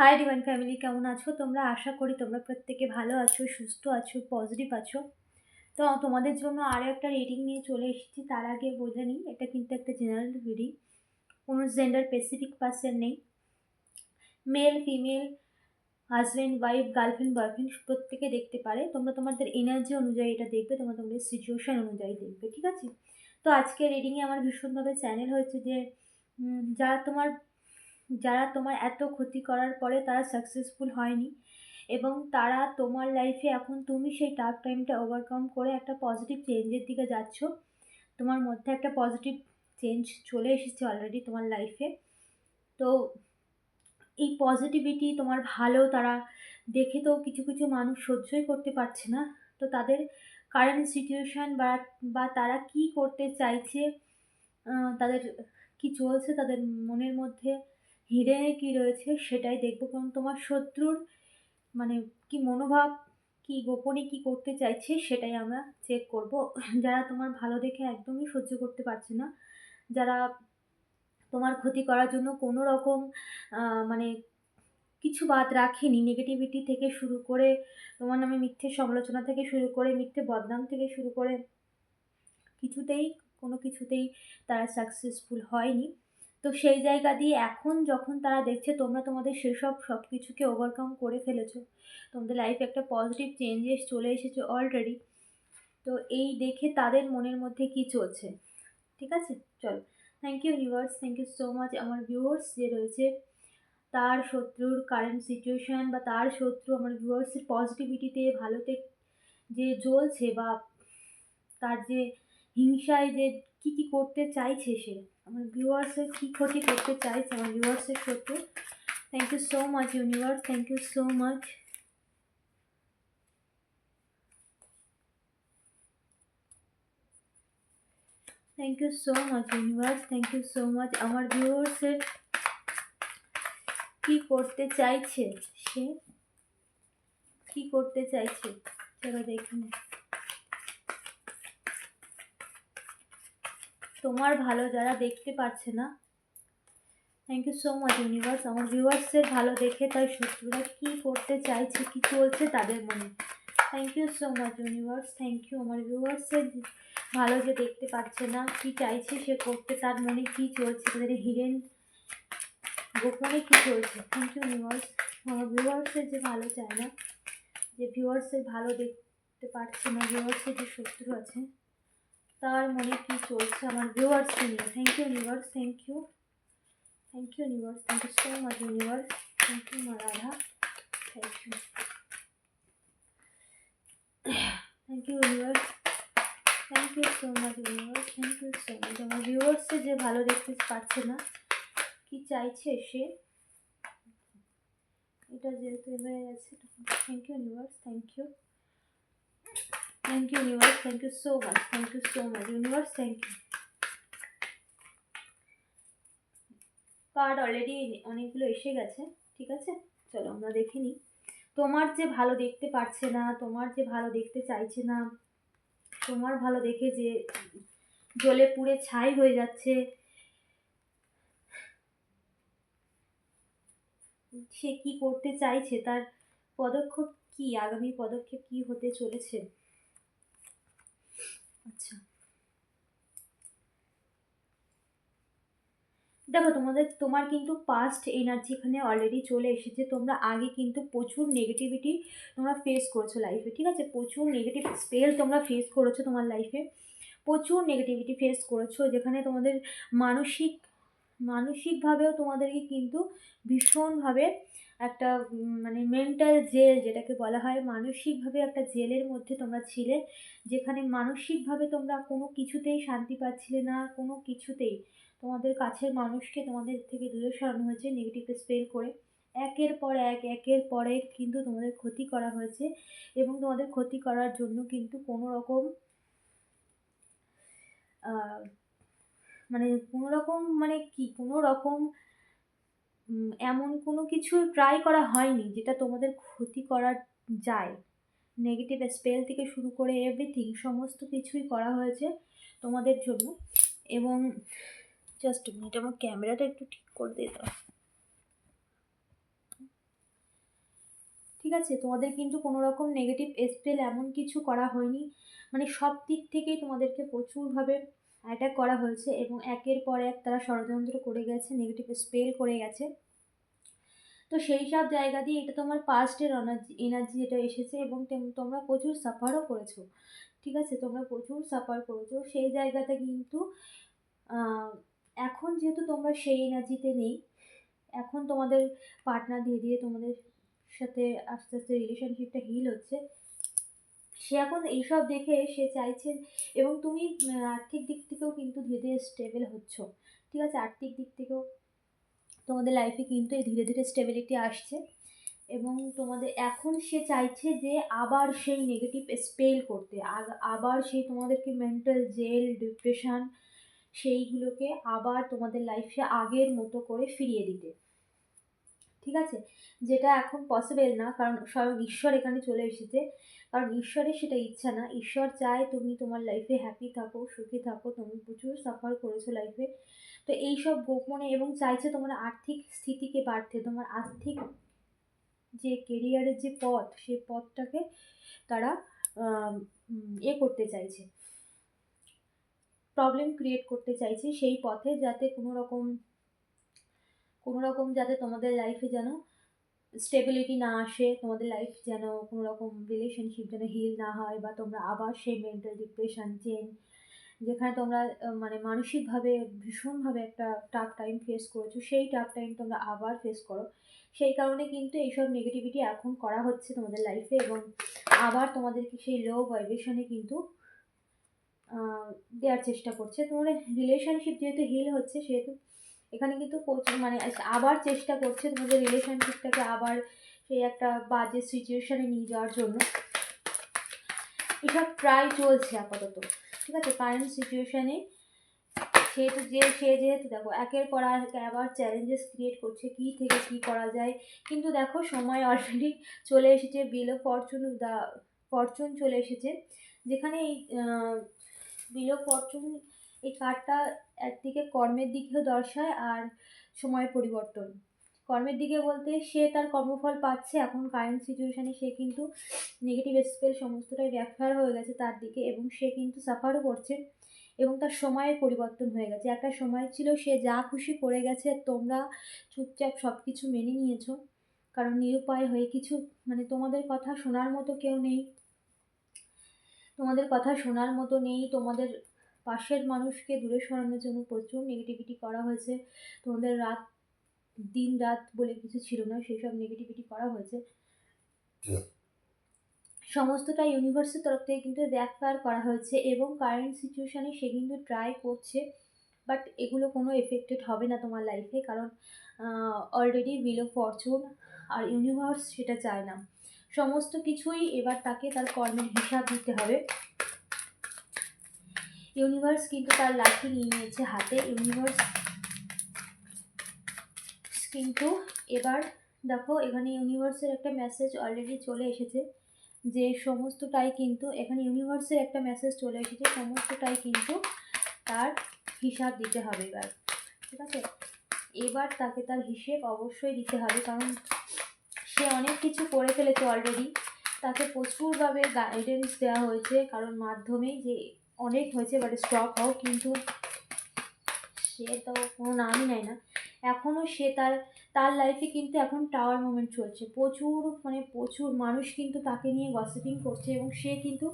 Hi divine family কেমন আছো? তোমরা আশা করি তোমরা প্রত্যেকে ভালো আছো, সুস্থ আছো পজিটিভ আছো। তো তোমাদের জন্য আরও একটা রিডিং নিয়ে চলে এসেছি, তার আগে বোঝা নিই, এটা কিন্তু একটা জেনারেল রিডিং কোনো জেন্ডার স্পেসিফিক পার্সন নেই। Male female husband wife girlfriend boyfriend প্রত্যেকে দেখতে পারে। তোমরা তোমাদের এনার্জি অনুযায়ী এটা দেখবে, তোমরা তোমাদের সিচুয়েশান অনুযায়ী দেখবে, ঠিক আছে? তো আজকে রিডিংয়ে আমার ভীষণভাবে চ্যানেল হয়েছে যে যারা তোমার যারা তোমার এত ক্ষতি করার পরে তারা সাকসেসফুল হয়নি এবং তারা তোমার লাইফে এখন তুমি সেই টাফ টাইমটা ওভারকাম করে একটা পজিটিভ চেঞ্জের দিকে যাচ্ছ। তোমার মধ্যে একটা পজিটিভ চেঞ্জ চলে এসেছে অলরেডি তোমার লাইফে তো এই পজিটিভিটি তোমার ভালো তারা দেখে তো কিছু কিছু মানুষ সহ্যই করতে পারছে না। তো তাদের কারেন্ট সিচুয়েশান বা বা তারা কি করতে চাইছে তাদের কি চলছে তাদের মনের মধ্যে হিরে কী রয়েছে সেটাই দেখব। কারণ তোমার শত্রুর মানে কি মনোভাব, কি গোপনে কি করতে চাইছে সেটাই আমরা চেক করব। যারা তোমার ভালো দেখে একদমই সহ্য করতে পারছে না, যারা তোমার ক্ষতি করার জন্য কোনো রকম মানে কিছু বাদ রাখেনি নেগেটিভিটি থেকে শুরু করে তোমার নামে মিথ্যে সমালোচনা থেকে শুরু করে মিথ্যে বদনাম থেকে শুরু করে কিছুতেই, কোনো কিছুতেই তারা সাকসেসফুল হয়নি। তো সেই জায়গা দিয়ে এখন যখন তারা দেখছে তোমরা তোমাদের সেসব সব কিছুকে ওভারকাম করে ফেলেছো, তোমাদের লাইফে একটা পজিটিভ চেঞ্জেস চলে এসেছে অলরেডি তো এই দেখে তাদের মনের মধ্যে কি চলছে? ঠিক আছে? চলো। Thank you viewers thank you so much আমার ভিউয়ার্স যে রয়েছে, তার শত্রুর কারেন্ট সিচুয়েশান বা তার শত্রু আমার ভিউয়ার্সের পজিটিভিটিতে ভালোতে যে জ্বলছে বা তার যে হিংসায় যে কী কী করতে চাইছে সে আমার ভিউয়ার্সের কী ক্ষতি করতে চাইছে, আমার ভিউয়ার্সের ক্ষতি thank you so much universe thank you so much thank you so much universe thank you so much আমার ভিউয়ার্সের কি করতে চাইছে সে? কি করতে চাইছে? চলো দেখি তোমার ভালো যারা দেখতে পারছে না thank you so much universe আমার ভিউয়ার্সের ভালো দেখে তাই শত্রুরা কী করতে চাইছে, কী চলছে তাদের মনে। Thank you so much universe thank you আমার ভিউয়ার্সের ভালো যে দেখতে পাচ্ছে না, কি চাইছে সে করতে, তার মনে কি চলছে, তাদের হিরেন গোপনে কী চলছে। থ্যাংক ইউ ইউনিভার্স আমার ভিউয়ার্সের যে ভালো চায় না, যে ভিউয়ার্সের ভালো দেখতে পাচ্ছে না ভিউয়ার্সের যে শত্রু আছে তার মনে কি চলছে আমার ভিউয়ার্সকে নিয়ে thank you universe thank you thank you universe thank you so much universe thank you মা Radha thank you thank you universe thank you so much universe thank you so much আমার ভিউয়ার্সে যে ভালো দেখতে পাচ্ছে না কি চাইছে সে এটা যেহেতু হয়ে গেছে thank you universe thank you thank you universe thank you so much thank you so much universe thank you card already অনেকগুলো এসে গেছে, ঠিক আছে? চলো, আমরা দেখে নিই। তোমার যে ভালো দেখতে পারছে না, তোমার যে ভালো দেখতে চাইছে না, তোমার ভালো দেখে যে জলে পুড়ে ছাই হয়ে যাচ্ছে, সে কি করতে চাইছে, তার পদক্ষেপ কি? আগামী পদক্ষেপ কি হতে চলেছে? দেখো, তোমাদের, তোমার কিন্তু পাস্ট এনার্জি এখানে অলরেডি চলে এসেছে। তোমরা আগে কিন্তু প্রচুর নেগেটিভিটি তোমরা ফেস করেছ লাইফে ঠিক আছে? প্রচুর নেগেটিভ স্পেল তোমরা ফেস করেছ তোমার লাইফে প্রচুর নেগেটিভিটি ফেস করেছ, যেখানে তোমাদের মানসিক, মানসিকভাবেও তোমাদেরকে কিন্তু ভীষণভাবে একটা মানে মেন্টাল জেল যেটাকে বলা হয়, মানসিকভাবে একটা জেলের মধ্যে তোমরা ছিলে, যেখানে মানসিকভাবে তোমরা কোনো কিছুতেই শান্তি পাচ্ছিলে না, কোনো কিছুতেই। তোমাদের কাছের মানুষকে তোমাদের থেকে দূরে সরানো হয়েছে নেগেটিভ স্পেল করে। একের পর এক, একের পর এক কিন্তু তোমাদের ক্ষতি করা হয়েছে এবং তোমাদের ক্ষতি করার জন্য কিন্তু কোনো রকম মানে কোনো রকম মানে কি, কোনো রকম এমন কোনো কিছু ট্রাই করা হয়নি যেটা তোমাদের ক্ষতি করা যায়। নেগেটিভ স্পেল থেকে শুরু করে এভরিথিং সমস্ত কিছুই করা হয়েছে তোমাদের জন্য এবং জাস্ট মিনিট, আমার ক্যামেরাটা একটু ঠিক করে দিয়ে দাও। ঠিক আছে, তোমাদের কিন্তু কোনো রকম নেগেটিভ স্পেল এমন কিছু করা হয়নি। মানে সব দিক থেকেই তোমাদেরকে প্রচুরভাবে অ্যাটাক করা হয়েছে এবং একের পর এক তারা ষড়যন্ত্র করে গেছে নেগেটিভ স্পেল করে গেছে। তো সেই সব জায়গা দিয়ে এটা তোমার পাস্টের এনার্জি এনার্জি যেটা এসেছে এবং তোমরা প্রচুর সাফারও করেছ। ঠিক আছে, তোমরা প্রচুর সাফার করেছ। সেই জায়গাতে কিন্তু এখন যেহেতু তোমরা সেই এনার্জিতে নেই, এখন তোমাদের পার্টনার ধীরে ধীরে তোমাদের সাথে আস্তে আস্তে রিলেশনশিপটা হিল হচ্ছে। সে এখন এইসব দেখে সে চাইছে এবং তুমি আর্থিক দিক থেকেও কিন্তু ধীরে ধীরে স্টেবল হচ্ছ। ঠিক আছে? আর্থিক দিক থেকেও তোমাদের লাইফে কিন্তু এই ধীরে ধীরে স্টেবিলিটি আসছে এবং তোমাদের, এখন সে চাইছে যে আবার সেই নেগেটিভ স্পেল করতে আবার সেই তোমাদেরকে মেন্টাল জেল ডিপ্রেশন সেইগুলোকে আবার তোমাদের লাইফে আগের মতো করে ফিরিয়ে দিতে। ঠিক আছে? যেটা এখন পসিবল না, কারণ স্বয়ং ঈশ্বর এখানে চলে এসেছে। কারণ ঈশ্বরের সেটা ইচ্ছা না। ঈশ্বর চায় তুমি তোমার লাইফে হ্যাপি থাকো, সুখী থাকো। তুমি প্রচুর সাফার করেছ লাইফে তো এইসব গোপনে এবং চাইছে তোমার আর্থিক স্থিতিকে বাড়তে। তোমার আর্থিক যে কেরিয়ারের যে পথ সেই পথটাকে তারা এ করতে চাইছে। প্রবলেম ক্রিয়েট করতে চাইছি সেই পথে যাতে কোনো রকম কোনো রকম যাতে তোমাদের লাইফে যেন স্টেবিলিটি না আসে, তোমাদের লাইফ যেন কোনো রকম রিলেশনশিপ যেন হিল না হয় বা তোমরা আবার সেই মেন্টাল ডিপ্রেশন চেন যেখানে তোমরা মানে মানসিকভাবে ভীষণভাবে একটা টাফ টাইম ফেস করেছ, সেই টাফ টাইম তোমরা আবার ফেস করো। সেই কারণে কিন্তু এইসব নেগেটিভিটি এখন করা হচ্ছে তোমাদের লাইফে এবং আবার তোমাদেরকে সেই লো ভাইব্রেশনে কিন্তু দেওয়ার চেষ্টা করছে। তোমাদের রিলেশনশিপ যেহেতু হিল হচ্ছে, সেহেতু এখানে কিন্তু মানে আবার চেষ্টা করছে তোমাদের রিলেশনশিপটাকে আবার সেই একটা বাজে সিচুয়েশানে নিয়ে যাওয়ার জন্য। এসব ট্রাই চলছে আপাতত, ঠিক আছে? কারেন্ট সিচুয়েশানে সেহেতু যে, সে যেহেতু দেখো, একের পর এক আবার চ্যালেঞ্জেস ক্রিয়েট করছে, কী থেকে কী করা যায়? কিন্তু দেখো, সময় অলরেডি চলে এসেছে বিলো ফরচুন দা ফরচুন চলে এসেছে। যেখানে এই বিলো ফরচুন এই কার্ডটা একদিকে কর্মের দিকেও দর্শায় আর সময়ের পরিবর্তন। কর্মের দিকে বলতে সে তার কর্মফল পাচ্ছে, এখন কারেন্ট সিচুয়েশানে সে কিন্তু নেগেটিভ স্পেল সমস্তটাই ব্যাকফায়ার হয়ে গেছে তার দিকে এবং সে কিন্তু সাফারও করছে এবং তার সময়ের পরিবর্তন হয়ে গেছে। একটা সময় ছিল সে যা খুশি করে গেছে, তোমরা চুপচাপ সব কিছু মেনে নিয়েছো। কারণ নিরুপায় হয়ে কিছু মানে তোমাদের কথা শোনার মতো কেউ নেই। তোমাদের কথা শোনার মতো নেই। তোমাদের পাশের মানুষকে দূরে সরানোর জন্য প্রচুর নেগেটিভিটি করা হয়েছে। তোমাদের রাত দিন রাত বলে কিছু ছিল না সেই সব নেগেটিভিটি করা হয়েছে। সমস্তটা ইউনিভার্সের তরফ থেকে কিন্তু ব্যাকফায়ার করা হয়েছে এবং কারেন্ট সিচুয়েশানে সে কিন্তু ট্রাই করছে বাট এগুলো কোনো এফেক্টেড হবে না তোমার লাইফে কারণ অলরেডি বিলো ফরচুন আর ইউনিভার্স সেটা চায় না। সমস্ত কিছুই এবার তাকে তার কর্মের হিসাব দিতে হবে। ইউনিভার্স কিন্তু তার লাঠি নিয়ে নিয়েছে হাতে। ইউনিভার্স কিন্তু এবার দেখো, এখানে ইউনিভার্সের একটা মেসেজ অলরেডি চলে এসেছে যে সমস্তটাই কিন্তু, এখানে ইউনিভার্সের একটা মেসেজ চলে এসেছে, সমস্তটাই কিন্তু তার হিসাব দিতে হবে এবার। ঠিক আছে? এবার তাকে তার হিসেব অবশ্যই দিতে হবে, কারণ সে অনেক কিছু করে ফেলেছে অলরেডি তাকে প্রচুরভাবে গাইডেন্স দেওয়া হয়েছে, কারণ মাধ্যমেই যে অনেক হয়েছে বাট স্টপ হও কিন্তু সে তো কোনো নামই নেয় না। এখনও সে তার তার লাইফে কিন্তু এখন টাওয়ার মুভমেন্ট চলছে। প্রচুর মানে প্রচুর মানুষ কিন্তু তাকে নিয়ে গসিপিং করছে এবং সে কিন্তু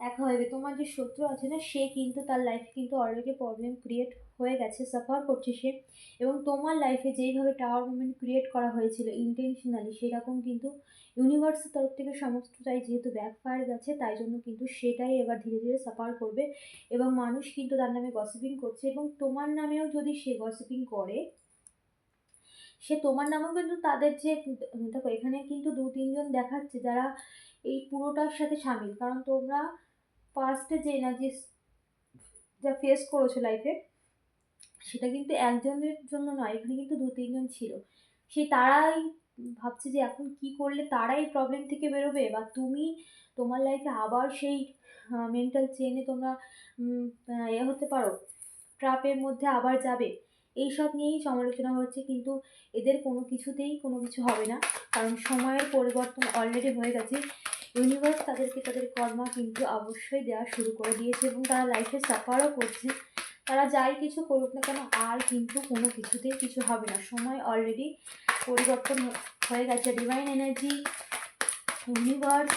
একা হয়ে গেছে। তোমার যে শত্রু আছে না, সে কিন্তু তার লাইফে কিন্তু অলরেডি প্রবলেম ক্রিয়েট হয়ে গেছে সাফার করছে সে। এবং তোমার লাইফে যেইভাবে টাওয়ার মুভমেন্ট ক্রিয়েট করা হয়েছিল ইন্টেনশনালি সেরকম কিন্তু ইউনিভার্সের তরফ থেকে সমস্তটাই যেহেতু ব্যাকফায়ার গেছে, তাই জন্য কিন্তু সেটাই এবার ধীরে ধীরে সাফার করবে। এবং মানুষ কিন্তু তার নামে গসিপিং করছে এবং তোমার নামেও যদি সে গসিপিং করে, সে তোমার নামেও কিন্তু তাদের যে, দেখো এখানে কিন্তু দু তিনজন দেখাচ্ছে যারা এই পুরোটার সাথে সামিল। কারণ তোমরা ফার্স্টে যে এনার্জি যা ফেস করেছ লাইফে সেটা কিন্তু একজনের জন্য নয়, এখানে কিন্তু দু তিনজন ছিল। সে তারাই ভাবছে যে এখন কি করলে তারাই প্রবলেম থেকে বেরোবে? বা তুমি তোমার লাইফে আবার সেই মেন্টাল চেনে তোমরা এ হতে পারো ট্রাপের মধ্যে আবার যাবে। এইসব নিয়েই সমালোচনা হচ্ছে, কিন্তু এদের কোনো কিছুতেই কোনো কিছু হবে না। কারণ সময়ের পরিবর্তন অলরেডি হয়ে গেছে। ইউনিভার্স তাদেরকে তাদের কর্মা কিন্তু অবশ্যই দেওয়া শুরু করে দিয়েছে এবং তারা লাইফে সাফারও করছে। তারা যাই কিছু করুক না কেন, আর কিন্তু কোনো কিছুতেই কিছু হবে না। সময় অলরেডি পরিবর্তন হয়ে গেছে। ডিভাইন এনার্জি ইউনিভার্স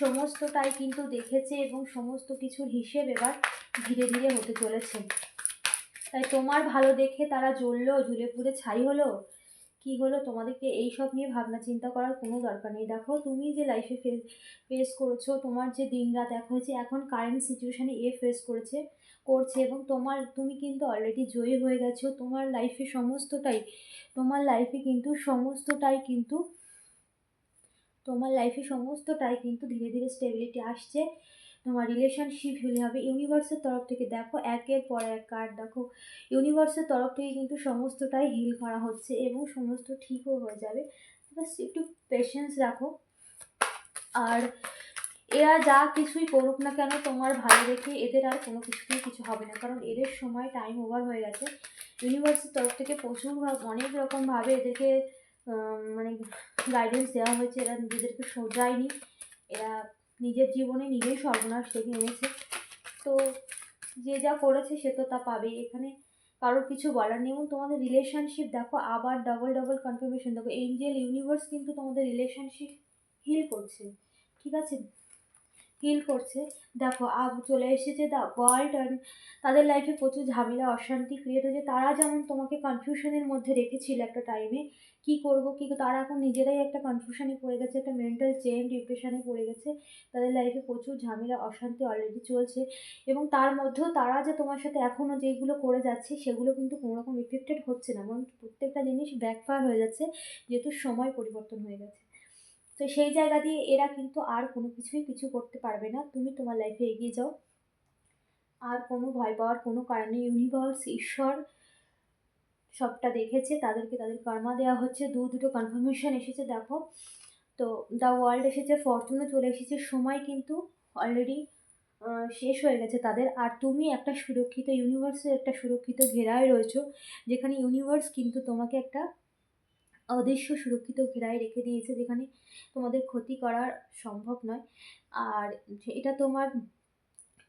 সমস্তটাই কিন্তু দেখেছে এবং সমস্ত কিছুর হিসেব এবার ধীরে ধীরে হতে চলেছে। তাই তোমার ভালো দেখে তারা জ্বললো, ঝুলে পুড়ে ছাই হলো কি হলো? তোমাদেরকে এই সব নিয়ে ভাবনা চিন্তা করার কোনো দরকার নেই। দেখো, তুমি যে লাইফে ফেস ফেস করেছ, তোমার যে দিন রাত এক হয়েছে এখন কারেন্ট সিচুয়েশানে এ ফেস করেছে, করছে এবং তোমার, তুমি কিন্তু অলরেডি জয়ী হয়ে গেছো। তোমার লাইফে সমস্তটাই, তোমার লাইফে কিন্তু সমস্তটাই কিন্তু, তোমার লাইফে সমস্তটাই কিন্তু ধীরে ধীরে স্টেবিলিটি আসছে। তোমার রিলেশনশিপ হিল হবে। ইউনিভার্সের তরফ থেকে দেখো, একের পর এক কার্ড দেখো। ইউনিভার্সের তরফ থেকে কিন্তু সমস্তটাই হিল করা হচ্ছে এবং সমস্ত ঠিকও হয়ে যাবে। বাস একটু পেশেন্স রাখো। আর এরা যা কিছুই করুক না কেন, তোমার ভালো দেখে এদের আর কোনো কিছুতেই কিছু হবে না। কারণ এদের সময় টাইম ওভার হয়ে গেছে। ইউনিভার্সের তরফ থেকে প্রচুর অনেক রকমভাবে এদেরকে মানে গাইডেন্স দেওয়া হয়েছে। এরা নিজেদেরকে সোজায়নি। এরা নিজের জীবনে নিজেই সর্বনাশ ডেকে এনেছে। তো যে যা করেছে সে তো তা পাবে এখানে কারোর কিছু বলার নেই। এবং তোমাদের রিলেশনশিপ দেখো, আবার ডাবল ডাবল কনফার্মেশন দেখো। এঞ্জেল ইউনিভার্স কিন্তু তোমাদের রিলেশনশিপ হিল করছে। ঠিক আছে? হিল করছে। দেখো, আব চলে এসেছে দ্য ওয়ার্ল্ড অ্যান্ড তাদের লাইফে প্রচুর ঝামেলা, অশান্তি ক্রিয়েট হয়েছে। তারা যেমন তোমাকে কনফিউশনের মধ্যে রেখেছিল একটা টাইমে কি করব, কি তারা এখন নিজেরাই একটা কনফিউশনে পড়ে গেছে, একটা মেন্টাল চেন ডিপ্রেশনে পড়ে গেছে। তাদের লাইফে প্রচুর ঝামেলা, অশান্তি অলরেডি চলছে। এবং তার মধ্যেও তারা যে তোমার সাথে এখনও যেগুলো করে যাচ্ছে, সেগুলো কিন্তু কোনো রকম এফেক্টেড হচ্ছে না। এবং প্রত্যেকটা জিনিস ব্যাকফায়ার হয়ে যাচ্ছে, যেহেতু সময় পরিবর্তন হয়ে গেছে। তো সেই জায়গা দিয়ে এরা কিন্তু আর কোনো কিছুই কিছু করতে পারবে না। তুমি তোমার লাইফে এগিয়ে যাও। আর কোনো ভয় পাওয়ার, কোনো কারণে ইউনিভার্স ঈশ্বর সবটা দেখেছে, তাদেরকে তাদের কর্মা দেওয়া হচ্ছে। দু দুটো কনফার্মেশন এসেছে, দেখো। তো দ্য ওয়ার্ল্ড এসেছে ফরচুনে চলে এসেছে। সময় কিন্তু অলরেডি শেষ হয়ে গেছে তাদের। আর তুমি একটা সুরক্ষিত ইউনিভার্সের একটা সুরক্ষিত ঘেরায় রয়েছো, যেখানে ইউনিভার্স কিন্তু তোমাকে একটা অদৃশ্য সুরক্ষিত ঘেরায় রেখে দিয়েছে যেখানে তোমাদের ক্ষতি করা সম্ভব নয়। আর এটা তোমার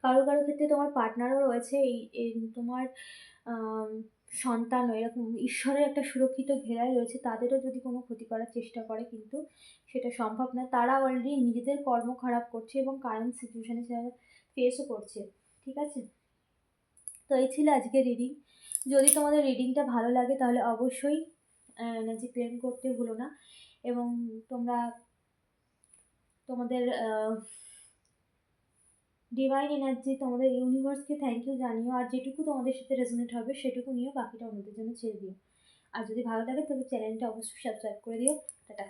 কারও কারও ক্ষেত্রে তোমার পার্টনারও রয়েছে এই তোমার আম, সন্তানও এরকম ঈশ্বরের একটা সুরক্ষিত ঘেরায় রয়েছে তাদেরও যদি কোনো ক্ষতি করার চেষ্টা করে কিন্তু সেটা সম্ভব না তারা অলরেডি নিজেদের কর্ম খারাপ করছে এবং কারেন্ট সিচুয়েশানে যারা ফেসও করছে ঠিক আছে? তো এই ছিল আজকে রিডিং যদি তোমাদের রিডিংটা ভালো লাগে তাহলে অবশ্যই এনার্জি ক্লেম করতে হলো না। এবং তোমরা তোমাদের ডিভাইন এনার্জি তোমাদের ইউনিভার্সকে থ্যাংক ইউ জানিও। আর যেটুকু তোমাদের সাথে রেজনেট হবে, সেটুকু নিয়েও বাকিটা অন্যদের জন্য ছেড়ে দিও। আর যদি ভালো লাগে তবে চ্যানেলটা অবশ্যই সাবস্ক্রাইব করে দিও। টাটা।